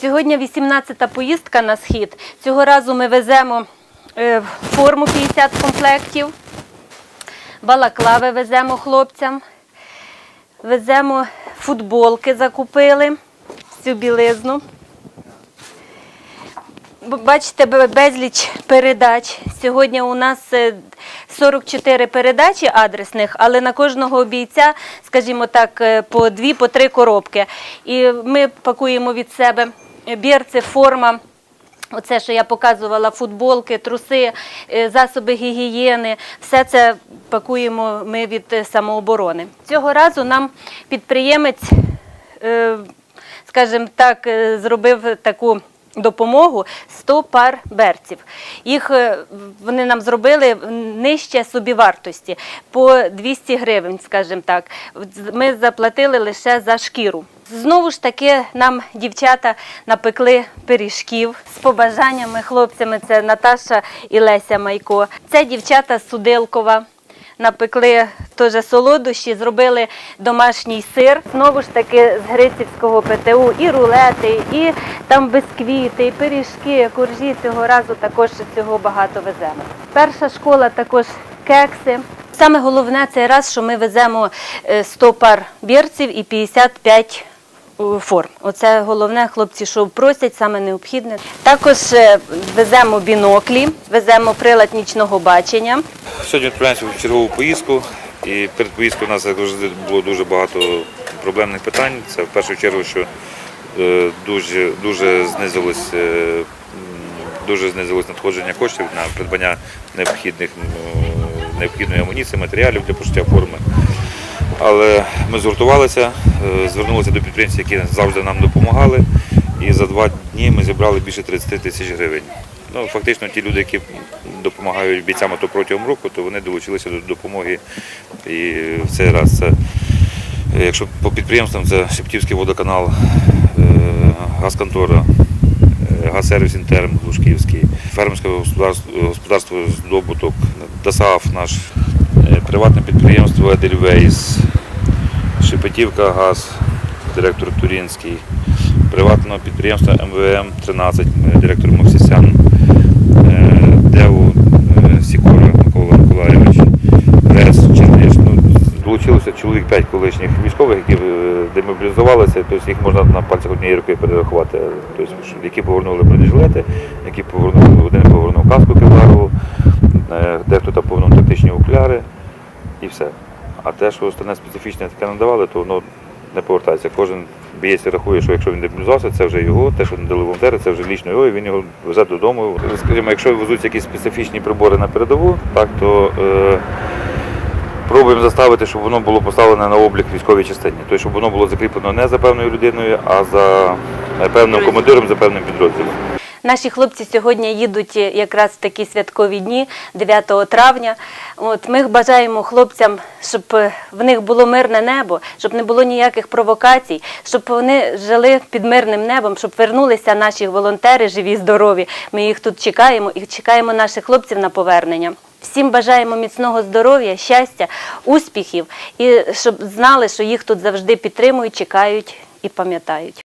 Сьогодні 18-та поїздка на схід. Цього разу ми веземо е, форму 50 комплектів, балаклави веземо хлопцям, веземо футболки, закупили, всю білизну. Бачите, безліч передач. Сьогодні у нас е, 44 передачі адресних, але на кожного бійця, скажімо так, е, по дві, по три коробки. І ми пакуємо від себе бірці, форма. Оце, що я показувала, футболки, труси, е, засоби гігієни, все це пакуємо ми від е, самооборони. Цього разу нам підприємець е, скажімо так, е, зробив таку допомогу 100 пар берців. Їх е, вони нам зробили нижче собівартості по 200 гривень, скажімо так. Ми заплатили лише за шкіру. Знову ж таки, нам дівчата напекли пиріжків з побажаннями хлопцями. Це Наташа і Леся Майко. Це дівчата Судилкова напекли теж солодощі, зробили домашній сир. Знову ж таки з Грицівського ПТУ і рулети, і там бисквіти, і пиріжки, коржі. Цього разу також цього багато веземо. Перша школа також кекси. Саме головне цей раз, що ми веземо е, 100 пар бірців і 55 е, форм. Оце головне, хлопці, що просять, саме необхідне. Також е, веземо біноклі, веземо прилад нічного бачення. Сьогодні відправляємося в чергову поїздку. І перед поїздкою у нас було дуже багато проблемних питань. Це в першу чергу, що е, дуже, дуже знизилось, е, дуже знизилось надходження коштів на придбання необхідних, необхідної амуніції, матеріалів для пошиття форми. Але ми згуртувалися, е, звернулися до підприємців, які завжди нам допомагали. І за два дні ми зібрали більше 30 тисяч гривень. Ну, фактично, ті люди, які допомагають бійцям АТО протягом року, то вони долучилися до допомоги. І в цей раз це, е, якщо по підприємствам, це Шептівський водоканал, е, газконтора, газсервіс інтерн Глушківський, фермерське господарство, здобуток, ДОСААФ наш, приватне підприємство Едельвейс, Шепетівка газ, директор Турінський, приватного підприємства МВМ 13, е, директор Мовсісян, е, ДЕУ е, Сікора Микола Миколаєвич, РЕС Черниш. Ну, Долучилося чоловік 5 колишніх військових, які демобілізувалися, тобто їх можна на пальцях однієї руки перерахувати. Тобто, які повернули бронежилети, які повернули, один повернув каску кевларову, дехто там повернув тактичні окуляри і все. А те, що остальне специфічне таке надавали, то воно не повертається. Кожен бієць рахує, що якщо він демобілізувався, це вже його, те, що не дали волонтери, це вже лічно його, і він його везе додому. Скажімо, якщо везуть якісь специфічні прибори на передову, так то е, пробуємо заставити, щоб воно було поставлене на облік військовій частині. Тобто, щоб воно було закріплено не за певною людиною, а за е, певним командиром, за певним підрозділом. Наші хлопці сьогодні їдуть е, якраз в такі святкові дні, 9 травня. От ми бажаємо хлопцям, щоб е, в них було мирне небо, щоб не було ніяких провокацій, щоб вони жили під мирним небом, щоб вернулися наші волонтери, живі, здорові. Ми їх тут чекаємо і чекаємо наших хлопців на повернення. Всім бажаємо міцного здоров'я, щастя, успіхів і щоб знали, що їх тут завжди підтримують, чекають і пам'ятають.